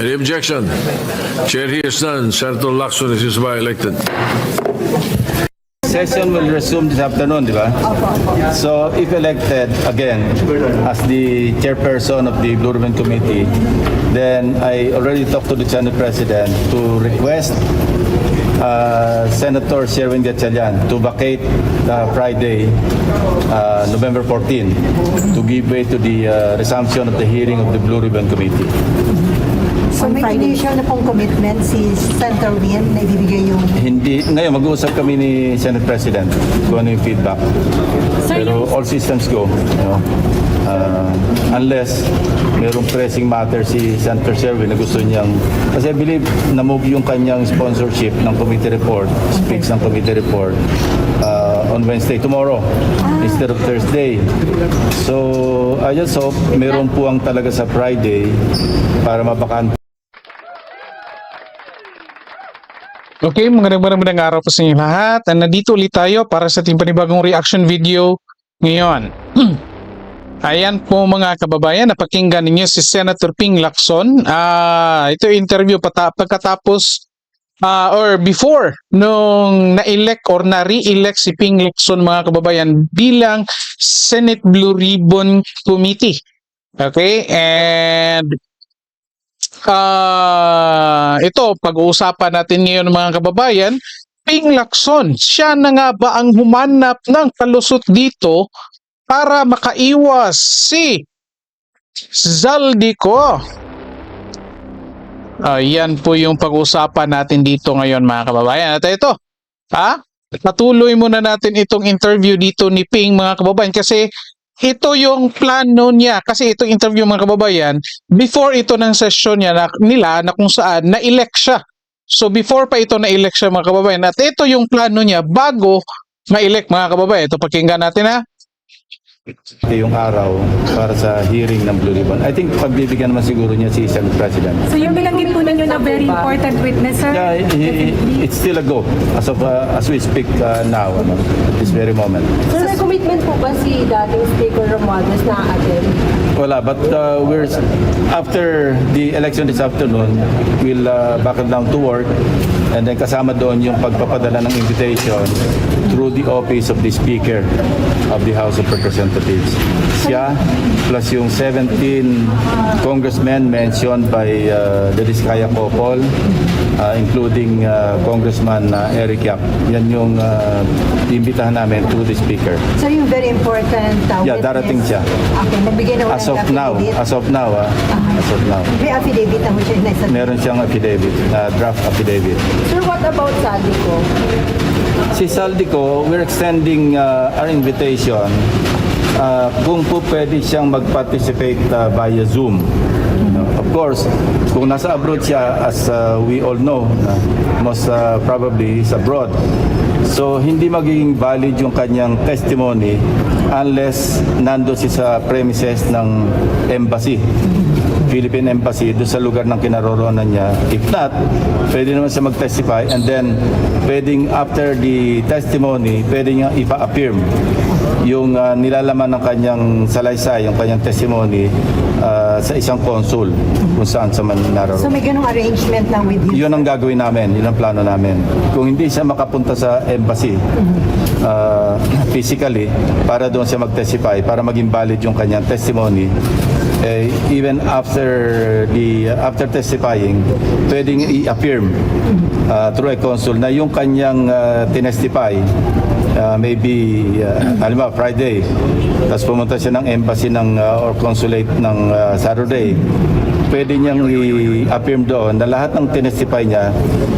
Any objection? Chair hears none. Senator Lacson is hereby elected. Session will resume this afternoon, di ba? So if elected again as the chairperson of the Blue Ribbon Committee, then I already talked to the Senate President to request uh, Senator Sherwin Gatchalian to vacate the Friday, uh, November 14, to give way to the uh, resumption of the hearing of the Blue Ribbon Committee. So may initial na pong commitment si Senator Win na ibibigay yung Hindi, ngayon mag-uusap kami ni Senate President kung ano yung feedback. Pero all systems go. You know, Uh, unless mayroong pressing matter si Senator Sherwin na gusto niyang, kasi I believe na-move yung kanyang sponsorship ng committee report, speaks ng committee report uh, on Wednesday, tomorrow, instead of Thursday. So, I just hope meron puwang talaga sa Friday para mabakan Okay, magandang magandang araw po sa inyo lahat. And nandito ulit tayo para sa ating panibagong reaction video ngayon. Ayan po mga kababayan, napakinggan ninyo si Senator Ping Lacson. Ah, ito interview pata- pagkatapos ah, or before nung na-elect or na-re-elect si Ping Lacson mga kababayan bilang Senate Blue Ribbon Committee. Okay? And Ah, ito pag-uusapan natin ngayon mga kababayan, Ping Lacson, siya na nga ba ang humanap ng kalusot dito para makaiwas si Zaldico? Ayan po yung pag-uusapan natin dito ngayon mga kababayan. At ito, ha? Patuloy muna natin itong interview dito ni Ping mga kababayan kasi ito yung plano niya kasi itong interview mga kababayan before ito ng session niya na, nila na kung saan na-elect siya. So before pa ito na-elect siya mga kababayan at ito yung plano niya bago ma-elect mga kababayan. Ito pakinggan natin ha. Ito yung araw para sa hearing ng Blue Ribbon. I think pagbibigyan naman siguro niya si Senate President. So yung bilanggit po ninyo na very important witness, sir? Yeah, i- i- it's still a go as of uh, as we speak uh, now, ano, at this very moment. Sir, may commitment po ba si dating Speaker Romualdez na attend? Wala, but uh, we're after the election this afternoon, we'll uh, back down to work and then kasama doon yung pagpapadala ng invitation the office of the Speaker of the House of Representatives. Siya plus yung 17 congressmen mentioned by uh, the Diskaya Couple, uh, including uh, Congressman uh, Eric Yap. Yan yung uh, imbitahan namin through the Speaker. So yung very important uh, Yeah, darating siya. Okay, magbigay na As of now, as of now, ah, as of now. May affidavit na mo siya na isa. Meron siyang affidavit, na draft affidavit. Sir, what about Sadico? Si Saldico, we're extending uh, our invitation uh, kung po pwede siyang mag-participate uh, via Zoom. Of course, kung nasa abroad siya, as uh, we all know, uh, most uh, probably is abroad. So, hindi magiging valid yung kanyang testimony unless nando siya sa premises ng embassy. Philippine Embassy doon sa lugar ng kinaroroonan niya. If not, pwede naman siya mag-testify and then pwedeng after the testimony, pwede niya ipa-affirm yung uh, nilalaman ng kanyang salaysay, yung kanyang testimony uh, sa isang consul kung saan sa man So naroroon. may ganong arrangement na with him. Yun ang gagawin namin, yun ang plano namin. Kung hindi siya makapunta sa embassy uh, physically para doon siya mag-testify, para maging valid yung kanyang testimony, eh, even after the after testifying, pwedeng i-affirm uh, through a consul na yung kanyang uh, tinestify uh, maybe uh, halimbawa Friday tapos pumunta siya ng embassy ng uh, or consulate ng uh, Saturday. Pwede niyang i-affirm doon na lahat ng tinestify niya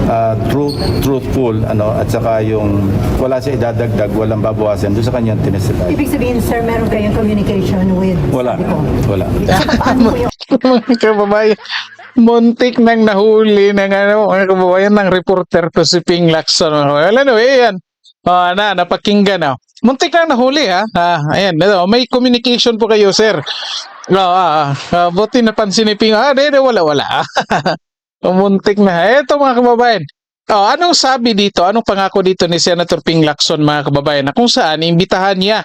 uh, truth, truthful ano at saka yung wala siya idadagdag walang babawasan doon sa kanyang tinestify. Ibig sabihin, sir, meron kayong communication with wala. Wala. Paano yung mga kababayan, muntik nang nahuli ng ano, mga kababayan ng reporter to si Ping Lacson. Well, anyway, yan. Ah, na, napakinggan na. Muntik nang nahuli ha. Ah, ayan, ito, may communication po kayo, sir. No, ah, ah, buti napansin ni Ping. Ah, de, de, wala, wala. muntik na. Eto mga kababayan. Oh, anong sabi dito? Anong pangako dito ni Senator Ping Lacson mga kababayan na kung saan imbitahan niya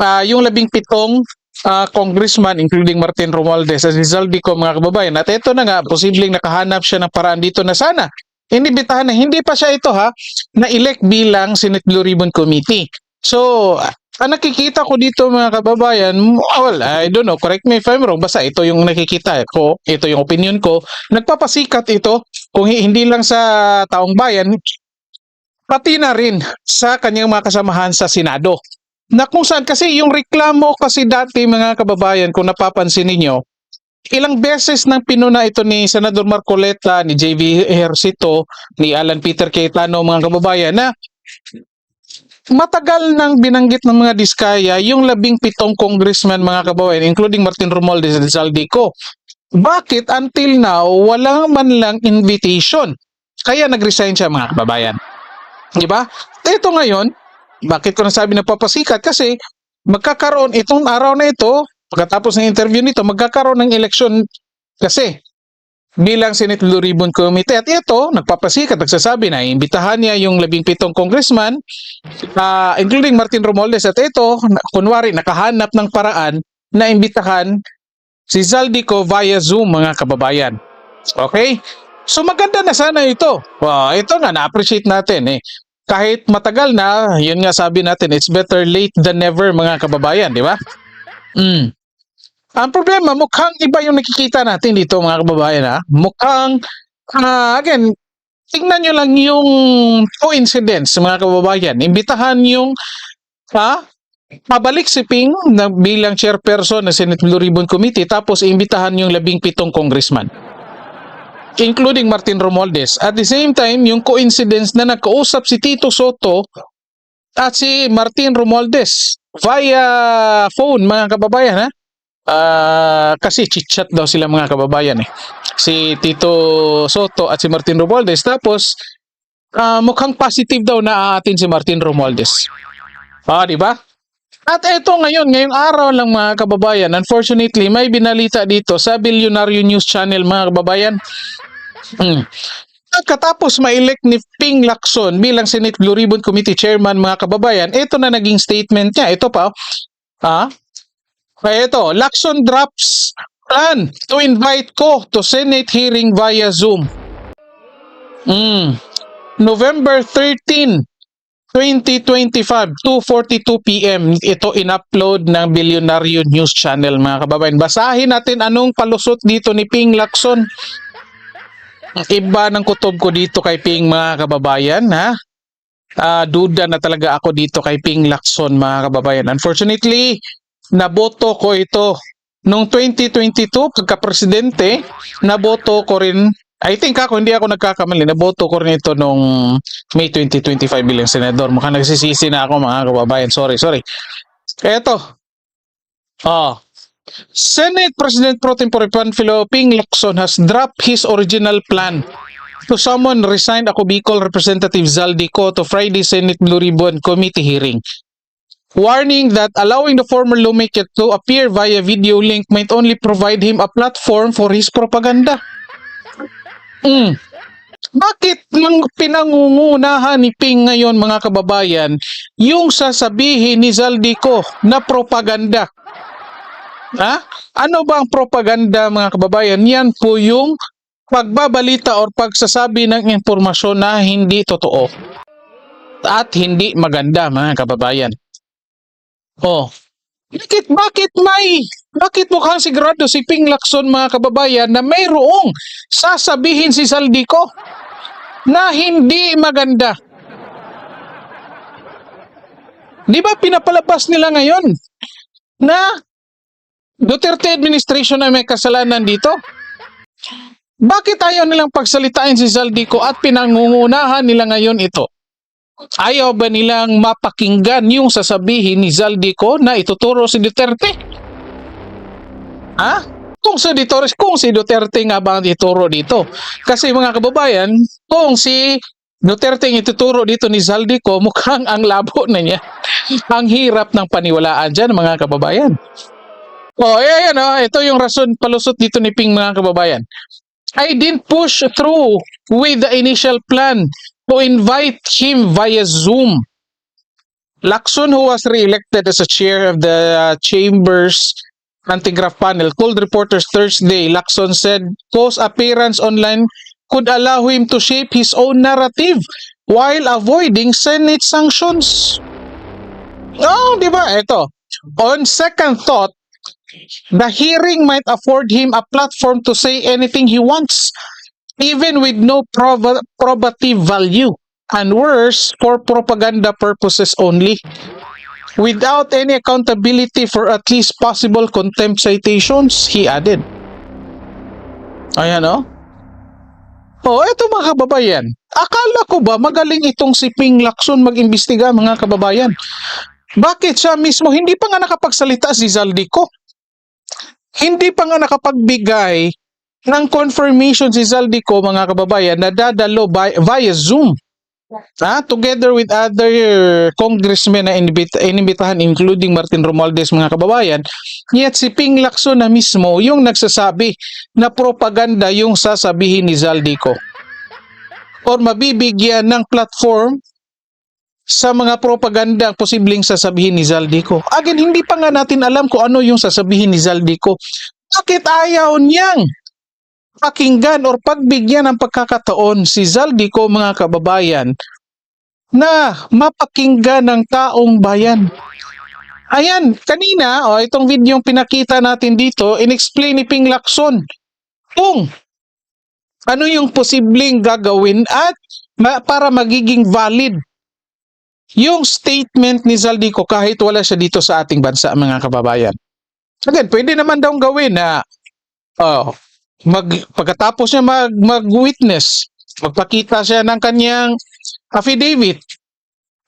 ah, yung labing pitong ah, congressman including Martin Romualdez at si Zaldico mga kababayan at ito na nga posibleng nakahanap siya ng paraan dito na sana inibitahan na hindi pa siya ito ha na-elect bilang Senate Blue Ribbon Committee. So, ang nakikita ko dito mga kababayan, well, I don't know, correct me if I'm wrong, basta ito yung nakikita ko, ito yung opinion ko, nagpapasikat ito kung hi- hindi lang sa taong bayan, pati na rin sa kanyang mga kasamahan sa Senado. Na kung saan kasi yung reklamo kasi dati mga kababayan kung napapansin ninyo, ilang beses nang pinuna ito ni Senador Marcoleta, ni JV Ejercito, ni Alan Peter Cayetano mga kababayan na matagal nang binanggit ng mga diskaya yung labing pitong congressman mga kababayan including Martin Romualdez at Zaldico. Bakit until now walang man lang invitation? Kaya nag-resign siya mga kababayan. Di ba? Ito ngayon, bakit ko nasabi na papasikat? Kasi magkakaroon itong araw na ito, pagkatapos ng interview nito, magkakaroon ng eleksyon kasi bilang Senate Blue Ribbon Committee. At ito, nagpapasikat, nagsasabi na imbitahan niya yung labing pitong congressman, ah, including Martin Romualdez. At ito, kunwari, nakahanap ng paraan na imbitahan si Zaldico via Zoom, mga kababayan. Okay? So maganda na sana ito. Wow, ito nga, na-appreciate natin eh. Kahit matagal na, yun nga sabi natin, it's better late than never, mga kababayan, di ba? Mm. Ang problema, mukhang iba yung nakikita natin dito mga kababayan ha. Mukhang, ah, again, tingnan nyo lang yung coincidence mga kababayan. Imbitahan yung, ha, pabalik si Ping na bilang chairperson ng Senate Blue Ribbon Committee tapos imbitahan yung labing pitong congressman including Martin Romualdez. At the same time, yung coincidence na nagkausap si Tito Soto at si Martin Romualdez via phone mga kababayan ha. Ah, kasi chit-chat daw sila mga kababayan eh. Si Tito Soto at si Martin Romualdez. Tapos, ah, mukhang positive daw na aatin si Martin Romualdez. Ah, di ba? At eto ngayon, ngayong araw lang mga kababayan, unfortunately, may binalita dito sa Billionaire News Channel mga kababayan. Hmm. At katapos ma-elect ni Ping Lacson bilang Senate Blue Ribbon Committee Chairman mga kababayan, ito na naging statement niya. Ito pa, ah, kaya ito, Lacson drops plan to invite ko to Senate hearing via Zoom. Mm. November 13, 2025, 2.42 p.m. Ito in-upload ng Billionaire News Channel mga kababayan. Basahin natin anong palusot dito ni Ping Lacson. Iba ng kutob ko dito kay Ping mga kababayan ha. Ah, duda na talaga ako dito kay Ping Lacson mga kababayan. Unfortunately, naboto ko ito nung 2022 pagka-presidente, naboto ko rin I think ako hindi ako nagkakamali, naboto ko rin ito nung May 2025 bilang senador. Mukhang nagsisisi na ako mga kababayan. Sorry, sorry. Eto. Ah. Senate President Pro Tempore Panfilo Ping Lacson has dropped his original plan to summon resigned ako Bicol Representative Zaldico to Friday Senate Blue Ribbon Committee hearing. Warning that allowing the former lawmaker to appear via video link might only provide him a platform for his propaganda. Mm. Bakit nang pinangungunahan ni Ping ngayon mga kababayan yung sasabihin ni Zaldico na propaganda? Ha? Ano ba ang propaganda mga kababayan? Yan po yung pagbabalita or pagsasabi ng impormasyon na hindi totoo at hindi maganda mga kababayan. Oh, bakit, bakit may, bakit mukhang sigurado si Ping Lacson mga kababayan na mayroong sasabihin si Saldico na hindi maganda? Di ba pinapalabas nila ngayon na Duterte administration na may kasalanan dito? Bakit ayaw nilang pagsalitain si Saldico at pinangungunahan nila ngayon ito? Ayaw ba nilang mapakinggan yung sasabihin ni Zaldico na ituturo si Duterte? Ha? Kung si Duterte, kung si Duterte nga ba ang ituturo dito? Kasi mga kababayan, kung si Duterte ang ituturo dito ni Zaldico, mukhang ang labo na niya. ang hirap ng paniwalaan dyan, mga kababayan. Oh, ayan, oh, ito yung rason palusot dito ni Ping, mga kababayan. I didn't push through with the initial plan to invite him via Zoom. Lacson, who was re-elected as a chair of the uh, Chamber's anti-graft panel, told reporters Thursday, Lacson said Co's appearance online could allow him to shape his own narrative while avoiding Senate sanctions. Oh, di ba? Ito. On second thought, the hearing might afford him a platform to say anything he wants, even with no proba- probative value, and worse, for propaganda purposes only, without any accountability for at least possible contempt citations, he added. Ayan o. Oh, eto mga kababayan. Akala ko ba magaling itong si Ping Lacson mag-imbestiga mga kababayan? Bakit siya mismo hindi pa nga nakapagsalita si Zaldico? Hindi pa nga nakapagbigay ng confirmation si Zaldico mga kababayan na dadalo by, via Zoom. Ah, together with other congressmen na inibit, inibitahan including Martin Romualdez mga kababayan, yet si Ping Lacson na mismo yung nagsasabi na propaganda yung sasabihin ni Zaldico or mabibigyan ng platform sa mga propaganda ang posibleng sasabihin ni Zaldico. Again, hindi pa nga natin alam kung ano yung sasabihin ni Zaldico. Bakit ayaw niyang pakinggan or pagbigyan ng pagkakataon si Zaldico mga kababayan na mapakinggan ng taong bayan? Ayan, kanina, oh, itong video pinakita natin dito, in-explain ni Ping Lacson kung ano yung posibleng gagawin at ma- para magiging valid yung statement ni Zaldico kahit wala siya dito sa ating bansa mga kababayan. Again, pwede naman daw gawin na oh, mag, pagkatapos niya mag, mag-witness, magpakita siya ng kanyang affidavit,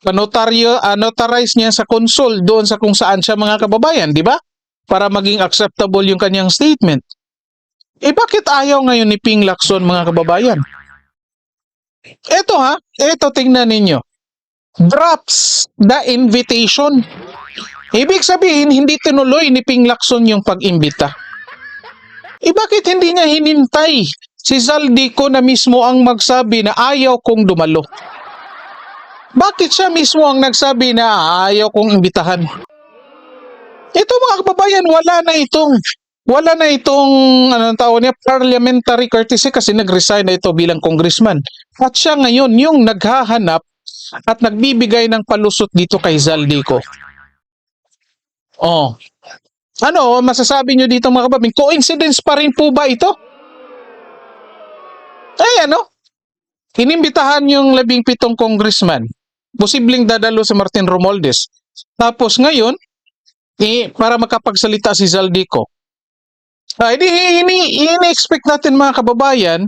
panotaryo, uh, notarize niya sa consul doon sa kung saan siya mga kababayan, di ba? Para maging acceptable yung kanyang statement. Eh bakit ayaw ngayon ni Ping Lacson mga kababayan? Eto ha, eto tingnan ninyo. Drops the invitation. Ibig sabihin, hindi tinuloy ni Ping Lacson yung pag-imbita. Eh bakit hindi niya hinintay si Zaldico na mismo ang magsabi na ayaw kong dumalo? Bakit siya mismo ang nagsabi na ayaw kong imbitahan? Ito mga kababayan, wala na itong wala na itong anong tawag niya parliamentary courtesy kasi nag-resign na ito bilang congressman. At siya ngayon yung naghahanap at nagbibigay ng palusot dito kay Zaldico. Oh. Ano masasabi nyo dito mga kababayan? Coincidence pa rin po ba ito? Ay ano? Inimbitahan yung labing pitong congressman. Posibleng dadalo sa Martin Romualdez. Tapos ngayon, eh, para makapagsalita si Zaldico, ay, di, ini, ini-expect natin mga kababayan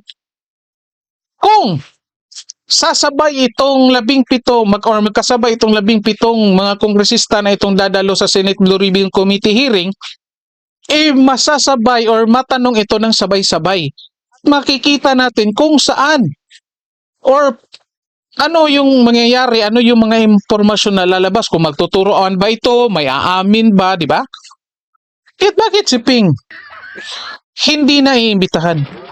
kung sasabay itong labing pito mag, or magkasabay itong labing pitong mga kongresista na itong dadalo sa Senate Blue Ribbon Committee hearing, eh masasabay or matanong ito ng sabay-sabay. Makikita natin kung saan or ano yung mangyayari, ano yung mga impormasyon na lalabas, kung magtuturoan ba ito, may aamin ba, di ba? At bakit si Ping hindi na iimbitahan?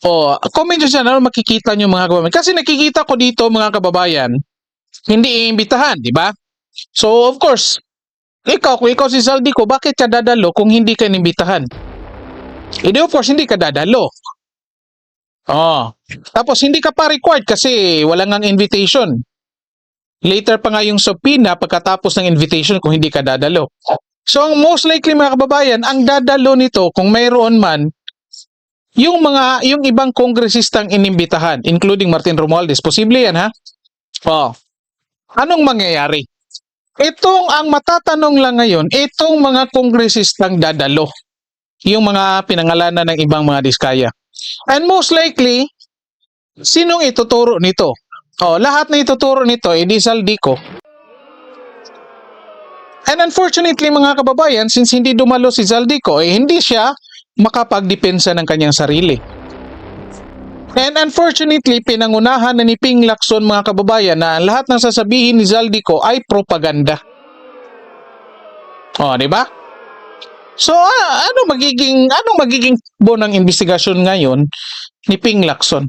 O, comment siya na makikita nyo mga kababayan. Kasi nakikita ko dito mga kababayan, hindi iimbitahan, di ba? So, of course, ikaw, kung ikaw si Zaldico, bakit ka dadalo kung hindi ka inimbitahan? Hindi, of course, hindi ka dadalo. Oh. Tapos, hindi ka pa required kasi wala ngang invitation. Later pa nga yung subpoena pagkatapos ng invitation kung hindi ka dadalo. So, ang most likely mga kababayan, ang dadalo nito, kung mayroon man, yung mga, yung ibang kongresistang inimbitahan, including Martin Romualdez, posible yan ha? Oh. Anong mangyayari? Itong ang matatanong lang ngayon, itong mga kongresistang dadalo, yung mga pinangalanan ng ibang mga diskaya. And most likely, sinong ituturo nito? Oh, lahat na ituturo nito, edi Saldico. And unfortunately mga kababayan, since hindi dumalo si Zaldico, eh hindi siya makapagdepensa ng kanyang sarili. And unfortunately, pinangunahan na ni Ping Lacson mga kababayan na lahat ng sasabihin ni Zaldico ay propaganda. O, di ba? So, ah, ano magiging ano magiging bo ng investigasyon ngayon ni Ping Lacson?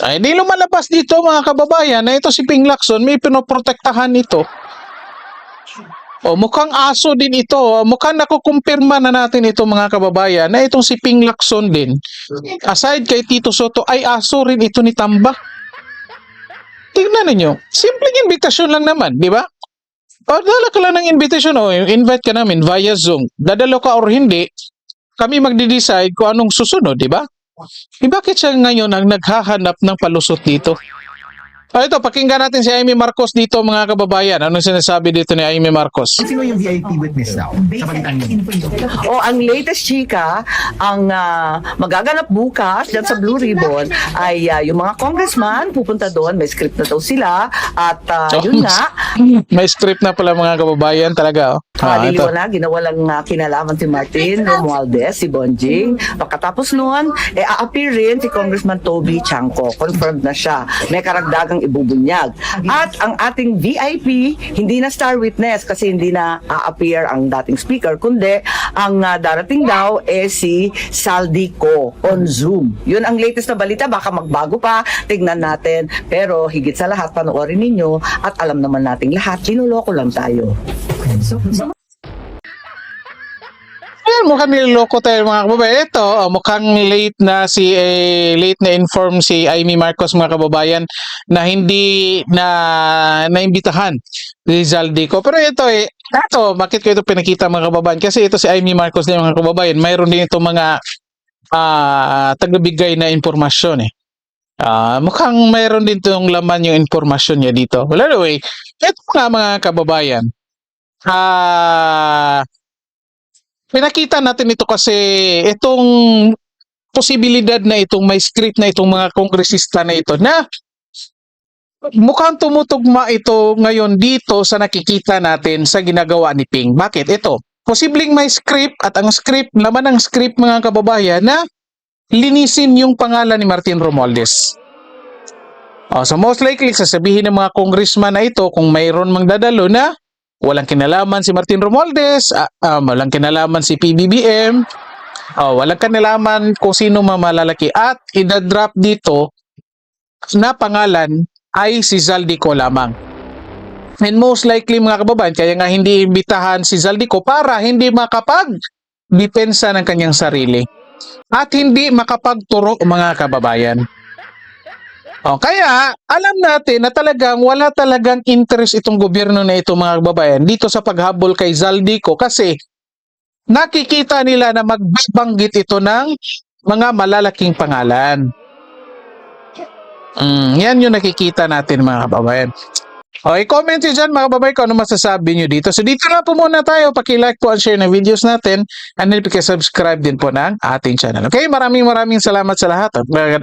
Ay, di lumalabas dito mga kababayan na ito si Ping Lacson may pinoprotektahan ito. O mukhang aso din ito. O, Mukhang nakukumpirma na natin ito mga kababayan na itong si Ping Lacson din. Aside kay Tito Soto ay aso rin ito ni Tamba. Tingnan ninyo. Simpleng invitasyon lang naman, di ba? O, dala ka lang ng invitation o invite ka namin via Zoom. Dadalo ka or hindi, kami magde-decide kung anong susunod, di ba? Eh, bakit siya ngayon ang naghahanap ng palusot dito? Ah, ito, pakinggan natin si Amy Marcos dito mga kababayan. Anong sinasabi dito ni Amy Marcos? Sino yung VIP witness daw? Sa balitan niyo. O ang latest chika, ang ah, magaganap bukas dyan sa Blue Ribbon ay ah, yung mga congressman pupunta doon, may script na daw sila at ah, Oh. yun nga, May script na pala mga kababayan talaga. Oh. ah, Ah, ito. na, ginawalang uh, kinalaman si Martin Romualdez, si Bonjing. Pagkatapos noon, eh, a-appear rin si Congressman Toby Chanco. Confirmed na siya. May karagdagang ibubunyag. At ang ating VIP, hindi na star witness kasi hindi na a-appear ang dating speaker, kundi ang ah, darating daw eh si Saldico on Zoom. Yun ang latest na balita. Baka magbago pa. Tignan natin. Pero higit sa lahat, panoorin ninyo at alam naman nating lahat, linuloko lang tayo. Ayan, mukhang niloloko tayo mga kababayan. Ito, oh, mukhang late na si eh, late na inform si Amy Marcos mga kababayan na hindi na naimbitahan si Zaldico. Pero ito eh, ito, bakit ko ito pinakita mga kababayan? Kasi ito si Amy Marcos din mga kababayan. Mayroon din itong mga ah tagbibigay na impormasyon eh. Ah, mukhang mayroon din itong laman yung impormasyon niya dito. Well, anyway, ito nga mga kababayan. Ah, pinakita natin ito kasi itong posibilidad na itong may script na itong mga kongresista na ito na mukhang tumutugma ito ngayon dito sa nakikita natin sa ginagawa ni Ping. Bakit? Ito, posibleng may script at ang script, laman ng script mga kababayan na linisin yung pangalan ni Martin Romualdez. Oh, so most likely, sasabihin ng mga congressman na ito kung mayroon mang dadalo na walang kinalaman si Martin Romualdez, ah, ah, walang kinalaman si PBBM, oh, walang kinalaman kung sino mamalalaki at idadrop dito na pangalan ay si Zaldico lamang. And most likely mga kababayan, kaya nga hindi imbitahan si Zaldico para hindi makapag depensa ng kanyang sarili at hindi makapagturo mga kababayan. O, kaya alam natin na talagang wala talagang interest itong gobyerno na ito mga kababayan dito sa paghabol kay Zaldico kasi nakikita nila na magbabanggit ito ng mga malalaking pangalan. Mm, yan yung nakikita natin mga kababayan. Okay, comment nyo dyan mga kababayan kung ano masasabi nyo dito. So dito na po muna tayo. Paki-like po at share ng videos natin and then paki-subscribe din po ng ating channel. Okay, maraming maraming salamat sa lahat at, at